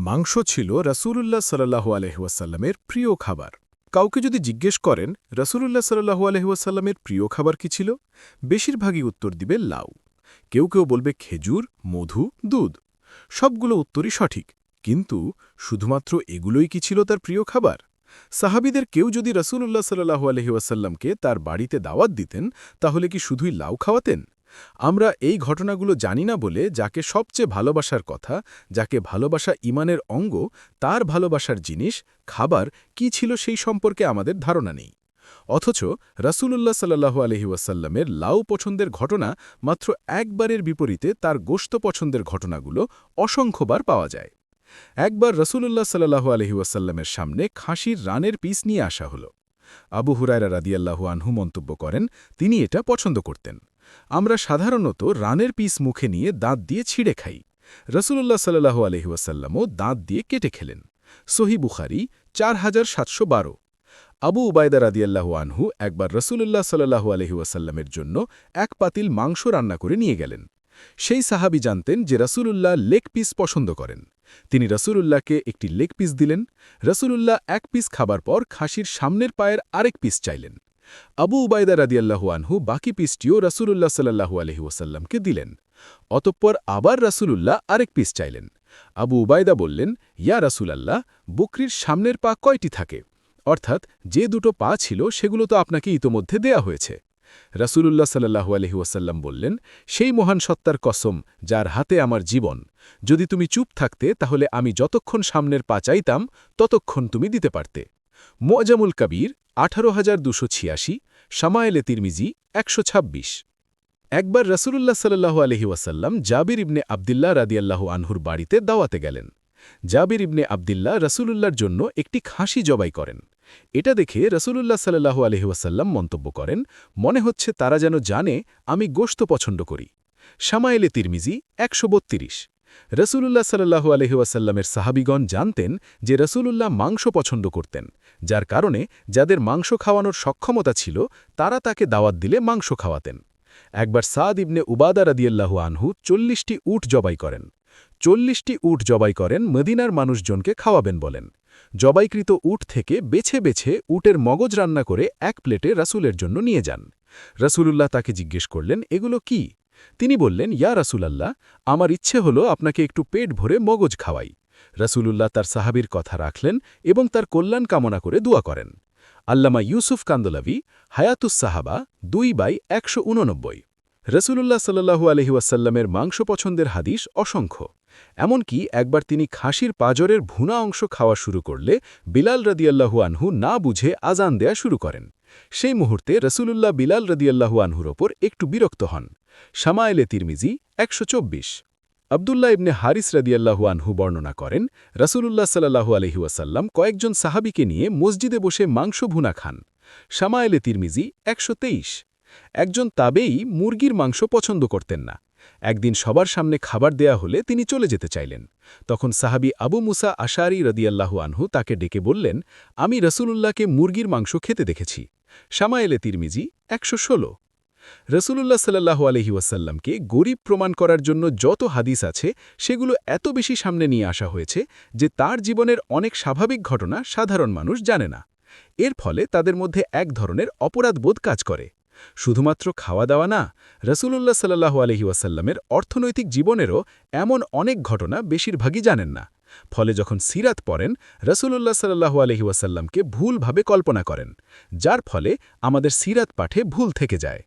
মাংস ছিল রসুলুল্লাহ সাল্লাহু আলহিউসাল্লামের প্রিয় খাবার। কাউকে যদি জিজ্ঞেস করেন, রসুলুল্লাহ সাল্লাহু আলহিউসাল্লামের প্রিয় খাবার কি ছিল? বেশিরভাগই উত্তর দিবে, লাউ। কেউ কেউ বলবে, খেজুর, মধু, দুধ। সবগুলো উত্তরই সঠিক। কিন্তু শুধুমাত্র এগুলোই কি ছিল তার প্রিয় খাবার? সাহাবিদের কেউ যদি রসুলুল্লাহ সাল্লাহু আলহিউসাল্লামকে তার বাড়িতে দাওয়াত দিতেন, তাহলে কি শুধুই লাউ খাওয়াতেন? আমরা এই ঘটনাগুলো জানি না বলে যাকে সবচেয়ে ভালোবাসার কথা, যাকে ভালোবাসা ইমানের অঙ্গ, তার ভালোবাসার জিনিস, খাবার, কি ছিল সেই সম্পর্কে আমাদের ধারণা নেই। অথচ রাসূলুল্লাহ সাল্লাহু আলহি ওয়াসাল্লামের লাউ পছন্দের ঘটনা মাত্র একবারের বিপরীতে তার গোস্ত পছন্দের ঘটনাগুলো অসংখ্যবার পাওয়া যায়। একবার রসুলুল্লাহ সাল্লাহু আলহি ওয়াসাল্লামের সামনে খাসির রানের পিস নিয়ে আসা হল। আবু হুরায়রা রাদিয়াল্লাহু আনহু মন্তব্য করেন, তিনি এটা পছন্দ করতেন। আমরা সাধারণত রানের পিস মুখে নিয়ে দাঁত দিয়ে ছিঁড়ে খাই। রসুল্লাহ সাল্লাহ আলহিউসাল্লামও দাঁত দিয়ে কেটে খেলেন। সহি বুখারি, চার হাজার সাতশো বারো। আবু উবায়দা রাদিয়াল্লাহু আনহু একবার রসুল্লাহ সাল্লাহু আলহিউসাল্লামের জন্য এক পাতিল মাংস রান্না করে নিয়ে গেলেন। সেই সাহাবি জানতেন যে রসুলুল্লাহ লেগ পিস পছন্দ করেন। তিনি রসুলুল্লাহকে একটি লেগ পিস দিলেন। রসুলুল্লাহ এক পিস খাবার পর খাসির সামনের পায়ের আরেক পিস চাইলেন। আবু উবায়দা রাদিয়াল্লাহু আনহু বাকি পিসটিও রাসুলুল্লাহ সাল্লাহু আলহি ওসাল্লামকে দিলেন, অতঃপর আবার রাসুলুল্লাহ আরেক পিস চাইলেন। আবু উবায়দা বললেন, ইয়া রাসুলাল্লাহ, বকরির সামনের পা কয়টি থাকে? অর্থাৎ যে দুটো পা ছিল সেগুলো তো আপনাকে ইতোমধ্যে দেয়া হয়েছে। রাসুলুল্লাহ সাল্লাহু আলহি ওসাল্লাম বললেন, সেই মহান সত্তার কসম যার হাতে আমার জীবন। যদি তুমি চুপ থাকতে, তাহলে আমি যতক্ষণ সামনের পা চাইতাম, ততক্ষণ তুমি দিতে পারতে। মোজামুল কবির, আঠারো হাজার দুশো ছিয়াশি সামায়েলে তিরমিজি, একশো ছাব্বিশ। একবার রসুল্লাহ সাল্লাহ আলহি ওয়াসাল্লাম জাবির ইবনে আবদিল্লা রাদিয়াল্লাহু আনহুর বাড়িতে দাওয়াতে গেলেন। জাবির ইবনে আবদিল্লা রসুলুল্লাহর জন্য একটি খাসি জবাই করেন। এটা দেখে রসুলুল্লাহ সাল্লাহ আলহি ওয়াসাল্লাম মন্তব্য করেন, মনে হচ্ছে তারা যেন জানে, আমি গোস্ত পছন্দ করি। সামায়েলে তিরমিজি, একশো বত্রিশ। রসুলুল্লাহ সাল্লাহু আলহিউসাল্লামের সাহাবিগণ জানতেন যে রসুলুল্লাহ মাংস পছন্দ করতেন, যার কারণে যাদের মাংস খাওয়ানোর সক্ষমতা ছিল, তারা তাকে দাওয়াত দিলে মাংস খাওয়াতেন। একবার সাদ ইবনে উবাদা রাদিয়াল্লাহু আনহু চল্লিশটি উট জবাই করেন। চল্লিশটি উট জবাই করেন মদিনার মানুষজনকে খাওয়াবেন বলেন। জবাইকৃত উট থেকে বেছে বেছে উটের মগজ রান্না করে এক প্লেটে রাসুলের জন্য নিয়ে যান। রসুলুল্লাহ তাকে জিজ্ঞেস করলেন, এগুলো কি? তিনি বললেন, ইয়া রাসুলাল্লাহ, আমার ইচ্ছে হল আপনাকে একটু পেট ভরে মগজ খাওয়াই। রাসুলুল্লাহ তার সাহাবির কথা রাখলেন এবং তার কল্যাণ কামনা করে দোয়া করেন। আল্লামা ইউসুফ কান্দলাভি হায়াতুস সাহাবা, দুই বাই একশো উননব্বই রসুলুল্লাহ সাল্লু আলহিউসাল্লামের মাংস পছন্দের হাদিস অসংখ্য। এমনকি একবার তিনি খাসির পাজরের ভুনা অংশ খাওয়া শুরু করলে বিলাল রদিয়াল্লাহু আনহু না বুঝে আজান দেয়া শুরু করেন। সেই মুহূর্তে রসুলুল্লাহ বিলাল রদিয়াল্লাহু আনহুর ওপর একটু বিরক্ত হন। শামায়েলে তিরমিজি একশো চব্বিশ। আবদুল্লাহ ইবনে হারিস রদিয়াল্লাহু আনহু বর্ণনা করেন, রসুলুল্লাহ সাল্লাহু আলহিউসাল্লাম কয়েকজন সাহাবিকে নিয়ে মসজিদে বসে মাংস ভুনা খান। শামায়েলে তিরমিজি একশো তেইশ। একজন তাবেই মুরগির মাংস পছন্দ করতেন না। একদিন সবার সামনে খাবার দেয়া হলে তিনি চলে যেতে চাইলেন। তখন সাহাবি আবু মুসা আশারি রদিয়াল্লাহু আনহু তাকে ডেকে বললেন, আমি রসুলুল্লাহকে মুরগির মাংস খেতে দেখেছি। শামায়েলে তিরমিজি একশো ষোলো। রসুলুল্লাহ সাল্লাহ আলহি ওয়াসাল্লামকে গরিব প্রমাণ করার জন্য যত হাদিস আছে, সেগুলো এত বেশি সামনে নিয়ে আসা হয়েছে যে তার জীবনের অনেক স্বাভাবিক ঘটনা সাধারণ মানুষ জানে না। এর ফলে তাদের মধ্যে এক ধরনের অপরাধবোধ কাজ করে। শুধুমাত্র খাওয়া দাওয়া না, রসুলুল্লাহ সাল্লাহু আলহি ওয়াসাল্লামের অর্থনৈতিক জীবনেরও এমন অনেক ঘটনা বেশিরভাগই জানেন না। ফলে যখন সিরাত পড়েন, রসুলুল্লাহ সাল্লাহ আলহি ওয়াসাল্লামকে ভুলভাবে কল্পনা করেন, যার ফলে আমাদের সিরাত পাঠে ভুল থেকে যায়।